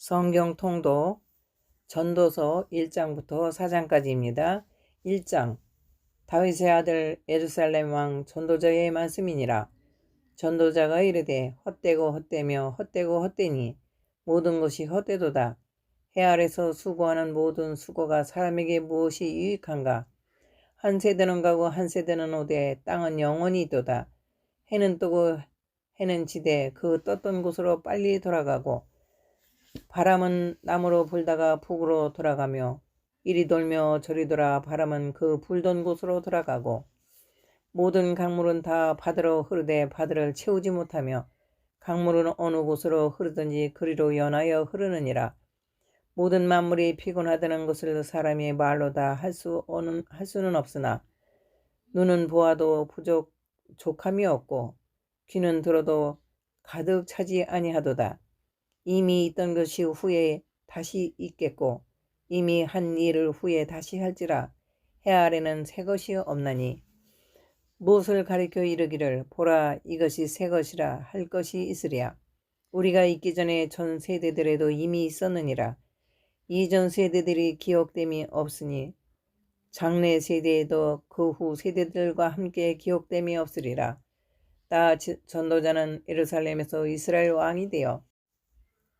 성경 통독 전도서 1장부터 4장까지입니다. 1장 다윗의 아들 예루살렘 왕 전도자의 말씀이니라. 전도자가 이르되 헛되고 헛되며 헛되고 헛되니 모든 것이 헛되도다. 해 아래서 수고하는 모든 수고가 사람에게 무엇이 유익한가? 한 세대는 가고 한 세대는 오되 땅은 영원히 있도다. 해는 뜨고 해는 지되 그 떴던 곳으로 빨리 돌아가고 바람은 남으로 불다가 북으로 돌아가며 이리 돌며 저리 돌아 바람은 그 불던 곳으로 돌아가고 모든 강물은 다 바다로 흐르되 바다를 채우지 못하며 강물은 어느 곳으로 흐르든지 그리로 연하여 흐르느니라 모든 만물이 피곤하다는 것을 사람이 말로 다 할수할 수는 없으나 눈은 보아도 부족 족함이 없고 귀는 들어도 가득 차지 아니하도다. 이미 있던 것이 후에 다시 있겠고 이미 한 일을 후에 다시 할지라 해 아래는 새 것이 없나니 무엇을 가리켜 이르기를 보라 이것이 새 것이라 할 것이 있으랴. 우리가 있기 전에 전 세대들에도 이미 있었느니라. 이전 세대들이 기억됨이 없으니 장래 세대에도 그 후 세대들과 함께 기억됨이 없으리라. 다 전도자는 예루살렘에서 이스라엘 왕이 되어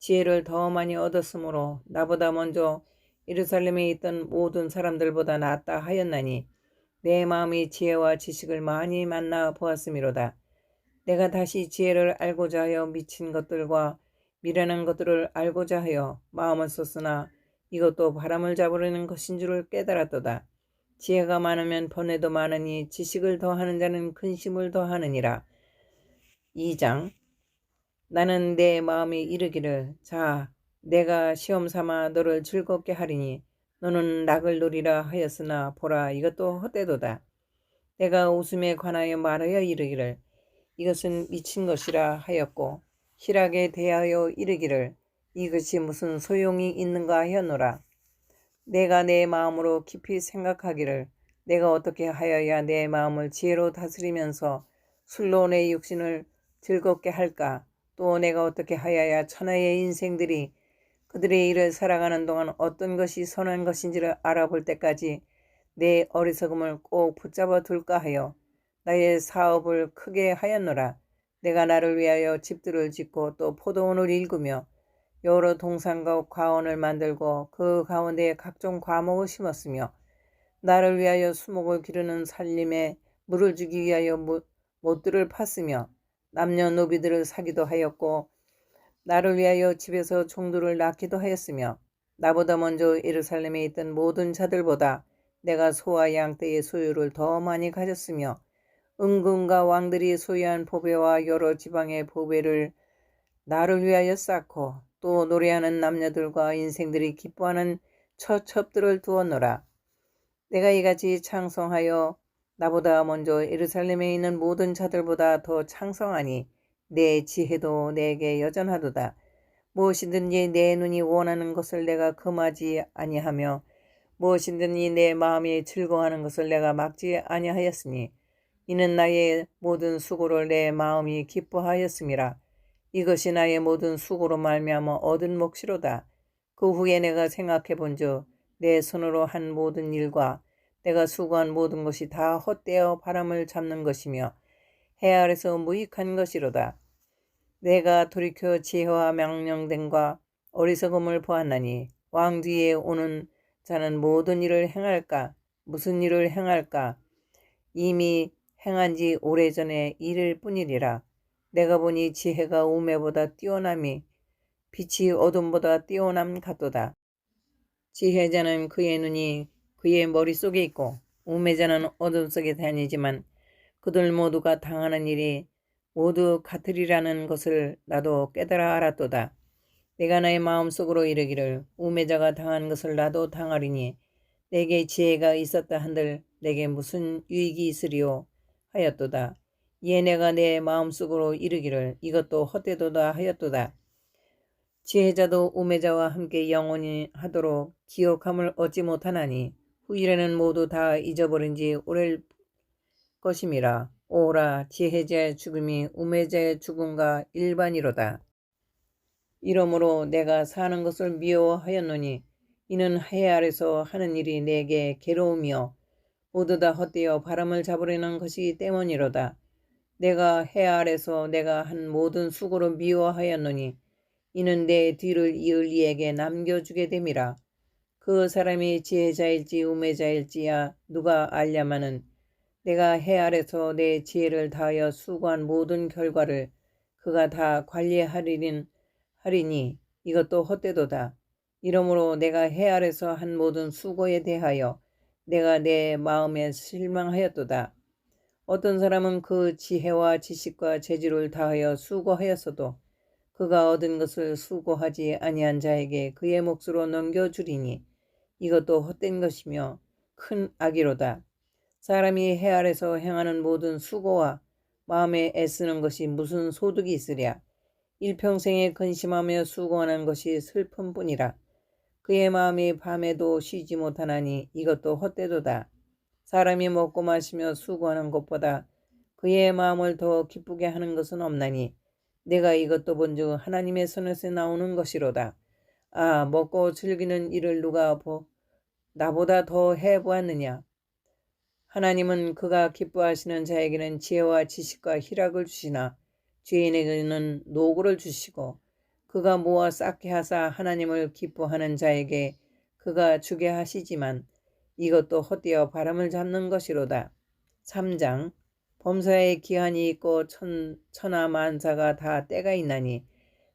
지혜를 더 많이 얻었으므로 나보다 먼저 예루살렘에 있던 모든 사람들보다 낫다 하였나니 내 마음이 지혜와 지식을 많이 만나 보았음이로다. 내가 다시 지혜를 알고자 하여 미친 것들과 미련한 것들을 알고자 하여 마음을 썼으나 이것도 바람을 잡으려는 것인 줄을 깨달았도다. 지혜가 많으면 번뇌도 많으니 지식을 더하는 자는 근심을 더하느니라. 2장 나는 내 마음이 이르기를 자 내가 시험 삼아 너를 즐겁게 하리니 너는 낙을 누리라 하였으나 보라 이것도 헛되도다. 내가 웃음에 관하여 말하여 이르기를 이것은 미친 것이라 하였고 희락에 대하여 이르기를 이것이 무슨 소용이 있는가 하였노라. 내가 내 마음으로 깊이 생각하기를 내가 어떻게 하여야 내 마음을 지혜로 다스리면서 술로 내 육신을 즐겁게 할까 또 내가 어떻게 하여야 천하의 인생들이 그들의 일을 살아가는 동안 어떤 것이 선한 것인지를 알아볼 때까지 내 어리석음을 꼭 붙잡아 둘까 하여 나의 사업을 크게 하였노라. 내가 나를 위하여 집들을 짓고 또 포도원을 일구며 여러 동산과 과원을 만들고 그 가운데에 각종 과목을 심었으며 나를 위하여 수목을 기르는 살림에 물을 주기 위하여 못들을 팠으며 남녀 노비들을 사기도 하였고 나를 위하여 집에서 종들을 낳기도 하였으며 나보다 먼저 예루살렘에 있던 모든 자들보다 내가 소와 양떼의 소유를 더 많이 가졌으며 은근과 왕들이 소유한 보배와 여러 지방의 보배를 나를 위하여 쌓고 또 노래하는 남녀들과 인생들이 기뻐하는 처첩들을 두었노라. 내가 이같이 창성하여 나보다 먼저 예루살렘에 있는 모든 자들보다 더 창성하니 내 지혜도 내게 여전하도다. 무엇이든지 내 눈이 원하는 것을 내가 금하지 아니하며 무엇이든지 내 마음이 즐거워하는 것을 내가 막지 아니하였으니 이는 나의 모든 수고를 내 마음이 기뻐하였음이라. 이것이 나의 모든 수고로 말미암아 얻은 몫이로다. 그 후에 내가 생각해 본즉 내 손으로 한 모든 일과 내가 수고한 모든 것이 다 헛되어 바람을 잡는 것이며 해 아래서 무익한 것이로다. 내가 돌이켜 지혜와 명령됨과 어리석음을 보았나니 왕 뒤에 오는 자는 모든 일을 행할까 무슨 일을 행할까 이미 행한 지 오래전에 일일 뿐이리라. 내가 보니 지혜가 우매보다 뛰어남이 빛이 어둠보다 뛰어남 같도다. 지혜자는 그의 눈이 그의 머릿속에 있고 우매자는 어둠 속에 다니지만 그들 모두가 당하는 일이 모두 같으리라는 것을 나도 깨달아 알았도다. 내가 나의 마음속으로 이르기를 우매자가 당한 것을 나도 당하리니 내게 지혜가 있었다 한들 내게 무슨 유익이 있으리요 하였도다. 이에 내가 내 마음속으로 이르기를 이것도 헛되도다 하였도다. 지혜자도 우매자와 함께 영원히 하도록 기억함을 얻지 못하나니 후일에는 모두 다 잊어버린 지 오래일 것임이라. 오라 지혜자의 죽음이 우매자의 죽음과 일반이로다. 이러므로 내가 사는 것을 미워하였노니 이는 해 아래서 하는 일이 내게 괴로우며 모두 다 헛되어 바람을 잡으려는 것이기 때문이로다. 내가 해 아래서 내가 한 모든 수고를 미워하였노니 이는 내 뒤를 이을 이에게 남겨주게 됨이라. 그 사람이 지혜자일지 우매자일지야 누가 알려마는 내가 해 아래서 내 지혜를 다하여 수고한 모든 결과를 그가 다 관리하리는 하리니 이것도 헛되도다. 이러므로 내가 해 아래서 한 모든 수고에 대하여 내가 내 마음에 실망하였도다. 어떤 사람은 그 지혜와 지식과 재주를 다하여 수고하였어도 그가 얻은 것을 수고하지 아니한 자에게 그의 몫으로 넘겨주리니 이것도 헛된 것이며 큰 악이로다. 사람이 해 아래서 행하는 모든 수고와 마음에 애쓰는 것이 무슨 소득이 있으랴. 일평생에 근심하며 수고하는 것이 슬픔뿐이라. 그의 마음이 밤에도 쉬지 못하나니 이것도 헛되도다. 사람이 먹고 마시며 수고하는 것보다 그의 마음을 더 기쁘게 하는 것은 없나니 내가 이것도 본즉 하나님의 손에서 나오는 것이로다. 아 먹고 즐기는 일을 누가 보, 나보다 더 해보았느냐. 하나님은 그가 기뻐하시는 자에게는 지혜와 지식과 희락을 주시나 죄인에게는 노고를 주시고 그가 모아 쌓게 하사 하나님을 기뻐하는 자에게 그가 주게 하시지만 이것도 헛되어 바람을 잡는 것이로다. 3장 범사에 기한이 있고 천, 천하 만사가 다 때가 있나니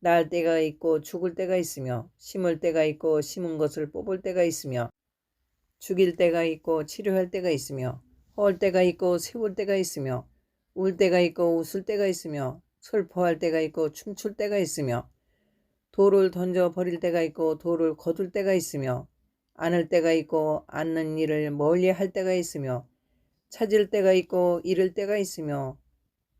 날 때가 있고 죽을 때가 있으며 심을 때가 있고 심은 것을 뽑을 때가 있으며 죽일 때가 있고 치료할 때가 있으며 헐 때가 있고 세울 때가 있으며 울 때가 있고 웃을 때가 있으며 슬퍼할 때가 있고 춤출 때가 있으며 돌을 던져 버릴 때가 있고 돌을 거둘 때가 있으며 안을 때가 있고 앉는 일을 멀리 할 때가 있으며 찾을 때가 있고 잃을 때가 있으며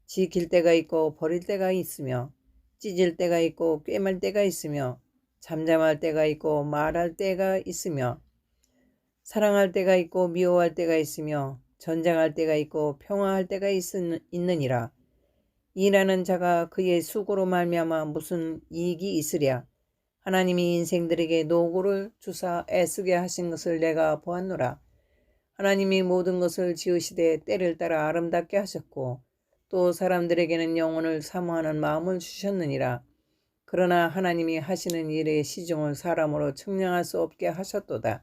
지킬 때가 있고 버릴 때가 있으며 찢을 때가 있고 꿰말 때가 있으며 잠잠할 때가 있고 말할 때가 있으며 사랑할 때가 있고 미워할 때가 있으며 전쟁할 때가 있고 평화할 때가 있, 있느니라. 일하는 자가 그의 수고로 말미암아 무슨 이익이 있으랴. 하나님이 인생들에게 노고를 주사 애쓰게 하신 것을 내가 보았노라. 하나님이 모든 것을 지으시되 때를 따라 아름답게 하셨고 또 사람들에게는 영혼을 사모하는 마음을 주셨느니라. 그러나 하나님이 하시는 일의 시종을 사람으로 측량할 수 없게 하셨도다.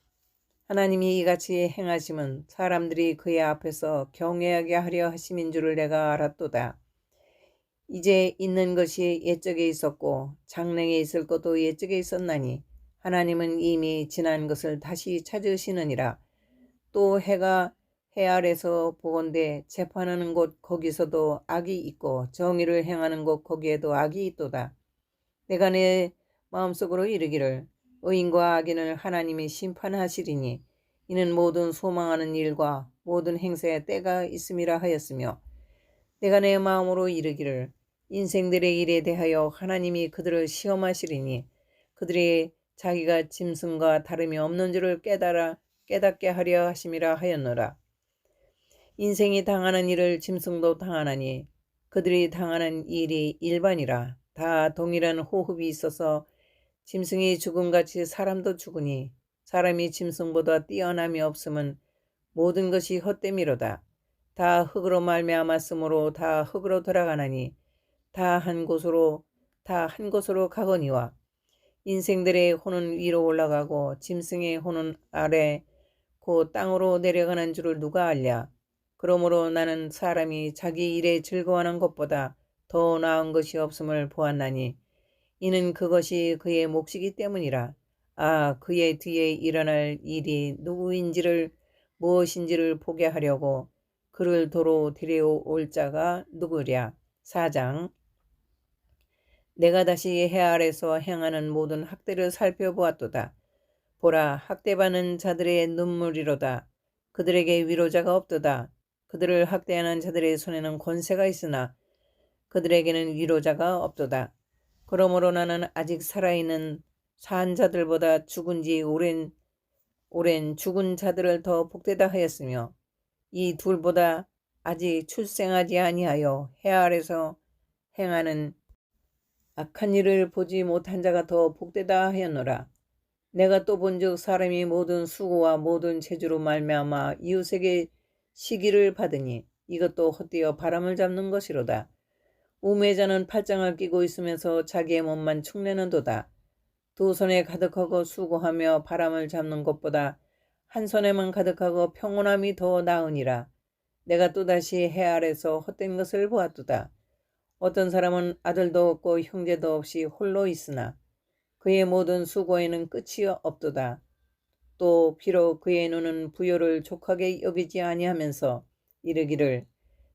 하나님이 이같이 행하심은 사람들이 그의 앞에서 경외하게 하려 하심인 줄을 내가 알았도다. 이제 있는 것이 옛적에 있었고 장래에 있을 것도 옛적에 있었나니 하나님은 이미 지난 것을 다시 찾으시느니라. 또 해가 해 아래서 보건대 재판하는 곳 거기서도 악이 있고 정의를 행하는 곳 거기에도 악이 있도다. 내가 내 마음속으로 이르기를 의인과 악인을 하나님이 심판하시리니 이는 모든 소망하는 일과 모든 행사에 때가 있음이라 하였으며 내가 내 마음으로 이르기를 인생들의 일에 대하여 하나님이 그들을 시험하시리니 그들이 자기가 짐승과 다름이 없는 줄을 깨달아 깨닫게 하려 하심이라 하였노라. 인생이 당하는 일을 짐승도 당하나니 그들이 당하는 일이 일반이라 다 동일한 호흡이 있어서 짐승이 죽음같이 사람도 죽으니 사람이 짐승보다 뛰어남이 없음은 모든 것이 헛됨이로다. 다 흙으로 말미암았으므로 다 흙으로 돌아가나니 다 한 곳으로 다 한 곳으로 가거니와 인생들의 혼은 위로 올라가고 짐승의 혼은 아래 곧 땅으로 내려가는 줄을 누가 알랴. 그러므로 나는 사람이 자기 일에 즐거워하는 것보다 더 나은 것이 없음을 보았나니 이는 그것이 그의 몫이기 때문이라. 아, 그의 뒤에 일어날 일이 누구인지를 무엇인지를 보게 하려고 그를 도로 데려올 자가 누구랴. 4장 내가 다시 해 아래서 행하는 모든 학대를 살펴보았도다. 보라, 학대받는 자들의 눈물이로다. 그들에게 위로자가 없도다. 그들을 학대하는 자들의 손에는 권세가 있으나 그들에게는 위로자가 없도다. 그러므로 나는 아직 살아있는 산 자들보다 죽은 지 오랜 오랜 죽은 자들을 더 복되다 하였으며 이 둘보다 아직 출생하지 아니하여 해 아래서 행하는 악한 일을 보지 못한 자가 더 복되다 하였노라. 내가 또 본즉 사람이 모든 수고와 모든 재주로 말미암아 이웃에게 시기를 받으니 이것도 헛되어 바람을 잡는 것이로다. 우매자는 팔짱을 끼고 있으면서 자기의 몸만 축내는도다. 두 손에 가득하고 수고하며 바람을 잡는 것보다 한 손에만 가득하고 평온함이 더 나으니라. 내가 또다시 해 아래서 헛된 것을 보았도다. 어떤 사람은 아들도 없고 형제도 없이 홀로 있으나 그의 모든 수고에는 끝이 없도다. 또 비록 그의 눈은 부요를 족하게 여기지 아니하면서 이르기를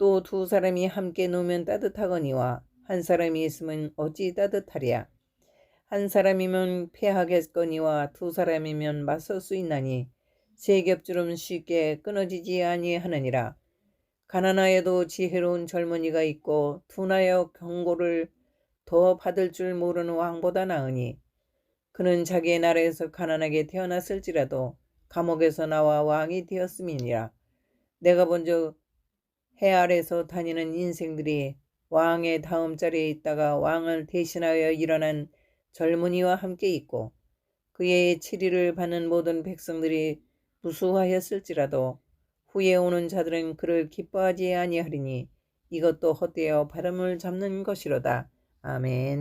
또 두 사람이 함께 누면 따뜻하거니와 한 사람이 있으면 어찌 따뜻하랴. 한 사람이면 패하겠거니와 두 사람이면 맞설 수 있나니 세 겹줄은 쉽게 끊어지지 아니하느니라. 가난하여도 지혜로운 젊은이가 있고 둔하여 경고를 더 받을 줄 모르는 왕보다 나으니 그는 자기의 나라에서 가난하게 태어났을지라도 감옥에서 나와 왕이 되었음이니라. 내가 본즉 해 아래서 다니는 인생들이 왕의 다음 자리에 있다가 왕을 대신하여 일어난 젊은이와 함께 있고 그의 치리를 받는 모든 백성들이 무수하였을지라도 후에 오는 자들은 그를 기뻐하지 아니하리니 이것도 헛되어 발음을 잡는 것이로다. 아멘.